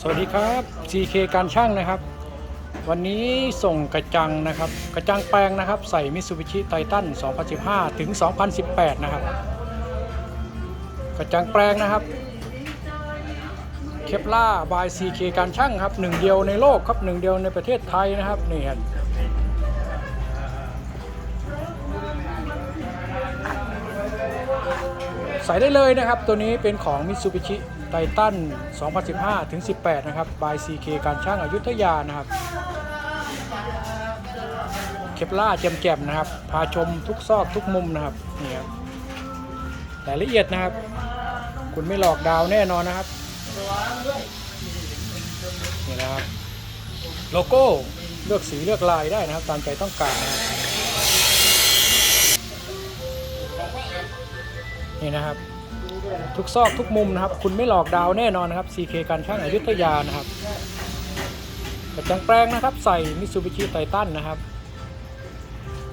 สวัสดีครับ CK การช่างนะครับ วันนี้ส่งกระจังนะครับ กระจังแปลงนะครับ ใส่มิ t ซูบิชิไททัน2015 ถึง 2018 นะครับ กระจังแปลงนะครับ เคปล่าบาย CK การช่างครับหนึ่งเดียวในโลกครับหนึ่งเดียวในประเทศไทยนะครับนี่ครับใส่ได้เลยนะครับ ตัวนี้เป็นของมิสุบิชิ Mitsubishi Titan 2015 ถึง 18 นะครับ by CK การช่างอายุทยานะครับ เคปล่าแจ่มๆนะครับ พาชมทุกซอกทุกมุมนะครับ นี่ครับรายละเอียดนะครับ คุณไม่หลอกดาวแน่นอนนะครับ นี่นะครับ โลโก้ เลือกสีเลือกลายได้นะครับ ตามใจต้องการนะครับนี่นะครับ ทุกซอกทุกมุมนะครับ คุณไม่หลอกดาวแน่นอนนะครับ CK การช่างอยุธยานะครับกระจังแปลงนะครับ ใส่มิ t ซูบิชิไททันนะครับ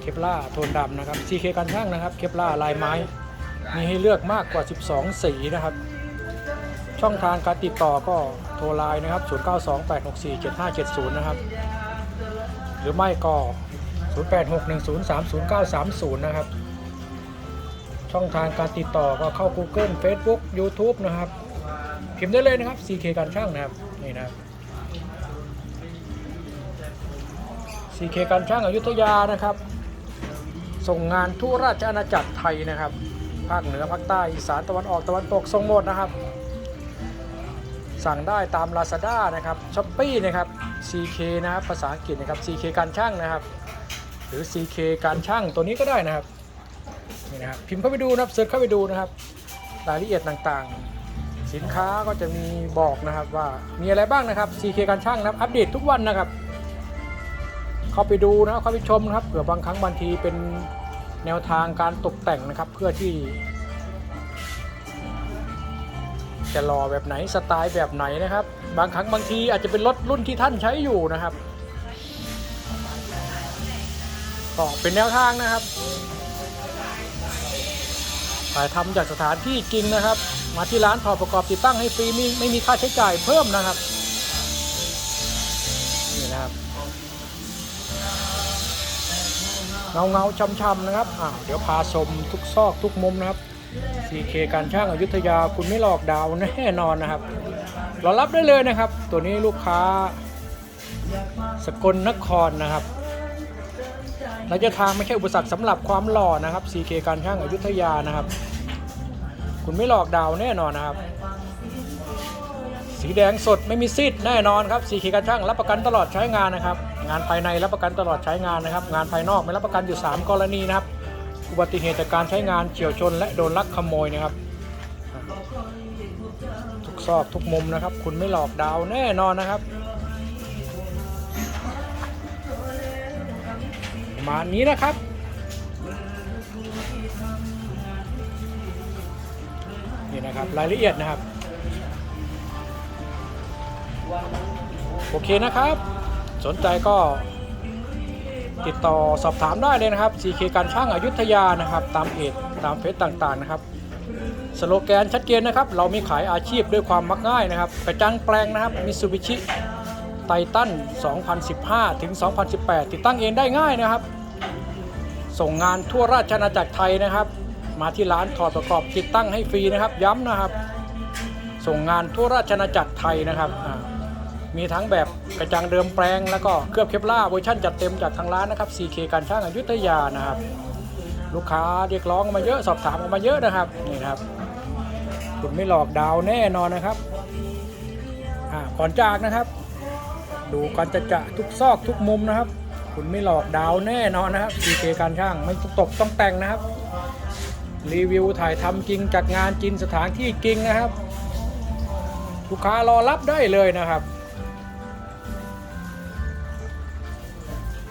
เคปล่าโทนดำนะครับ CK การช่างนะครับเคปล่าลายไม้ มีให้เลือกมากกว่า 12 สีนะครับ ช่องทางการติดต่อก็โทรไลน์นะครับ 0928647570 นะครับ หรือไม่ก็ 0861030930 นะครับ ช่องทางการติดต่อก็เข้า Google Facebook YouTube นะครับ พิมพ์ได้เลยนะครับ CK การช่างนะครับนี่นะครับ CK การช่างอยุธยานะครับ ส่งงานทั่วราชอาณาจักรไทยนะครับ ภาคเหนือภาคใต้อีสานตะวันออกตะวันตกส่งหมดนะครับ สั่งได้ตาม Lazada นะครับ s h อ p e e นะครับ CK นะครับภาษาอังกฤษนะครับ CK การช่างนะครับ หรือ CK การช่างตัวนี้ก็ได้นะครับ นี่นะครับพิมพ์เข้าไปดูนะครับเสิร์ชเข้าไปดูนะครับ รายละเอียดต่างๆ สินค้าก็จะมีบอกนะครับว่ามีอะไรบ้างนะครับ CK การช่างนะครับอัปเดตทุกวันนะครับ เข้าไปดูนะครับเข้าไปชมนะครับเผื่อบางครั้งบางทีเป็นแนวทางการตกแต่งนะครับเพื่อที่จะรอแบบไหนสไตล์แบบไหนนะครับ บางครั้งบางทีอาจจะเป็นรถรุ่นที่ท่านใช้อยู่นะครับก็เป็นแนวทางนะครับ ถ่ายทำจากสถานที่จริงนะครับ มาที่ร้านถอดประกอบติดตั้งให้ฟรีไม่ไม่มีค่าใช้จ่ายเพิ่มนะครับนี่นะครับเงาเงาๆช้ำๆนะครับอ่าเดี๋ยวพาชมทุกซอกทุกมุมนะครับ CK การช่างอายุทยาคุณไม่หลอกดาวแน่นอนนะครับรอรับได้เลยนะครับ ตัวนี้ลูกค้าสกลนครนะครับ ระยะทางไม่ใช่อุปสรรคสำหรับความหล่อนะครับ CK การช่างอายุทยานะครับ คุณไม่หลอกดาวแน่นอนนะครับ สีแดงสดไม่มีซีดแน่นอนครับ CK การช่างรับประกันตลอดใช้งานนะครับ งานภายในรับประกันตลอดใช้งานนะครับ งานภายนอกไม่รับประกันอยู่ 3 กรณีนะครับ อุบัติเหตุจากการใช้งานเฉียวชน และโดนลักขโมยนะครับทุกซอกทุกมุมนะครับ คุณไม่หลอกดาวแน่นอนนะครับ มาณนี้นะครับ นี่นะครับรายละเอียดนะครับ โอเคนะครับ สนใจก็ติดต่อสอบถามได้เลยนะครับ CK การช่างอายุทยานะครับ ตามเพจตามเฟซต่างๆนะครับ สโลแกนชัดเจนนะครับ เรามีขายอาชีพด้วยความมักง่ายนะครับกระจังแปลงนะครับมิ t ซูบิชิ ไททัน2015 ถึง 2018 ติดตั้งเองได้ง่ายนะครับ ส่งงานทั่วราชอาณาจักรไทยนะครับ มาที่ร้านถอดประกอบติดตั้งให้ฟรีนะครับ ย้ำนะครับ ส่งงานทั่วราชอาณาจักรไทยนะครับ มีทั้งแบบกระจังเดิมแปลง แล้วก็เคลือบเคปล่าเวอร์ชันจัดเต็มจากทางร้านนะครับ CK การช่างอยุธยานะครับ ลูกค้าเรียกร้องมาเยอะสอบถามมาเยอะนะครับนี่ครับคุณไม่หลอกดาวแน่นอนนะครับก่อนจากนะครับ ดูกันจะจะทุกซอกทุกมุมนะครับ คุณไม่หลอกดาวแน่นอนนะครับ CK การช่างไม่ตกต้องแต่งนะครับ รีวิวถ่ายทำจริงจากงานจริงสถานที่จริงนะครับ ลูกค้ารอรับได้เลยนะครับ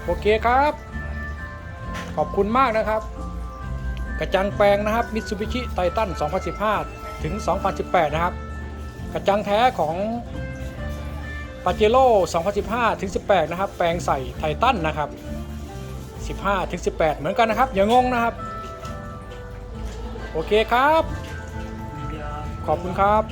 โอเคครับ ขอบคุณมากนะครับ กระจังแปลงนะครับ Mitsubishi Titan 2015 ถึง 2018 นะครับ กระจังแท้ของ ปาเจโร่2015ถึง18 นะครับ แปลงใส่ไททันนะครับ 15ถึง18 เหมือนกันนะครับ อย่างงงนะครับ โอเคครับ ขอบคุณครับ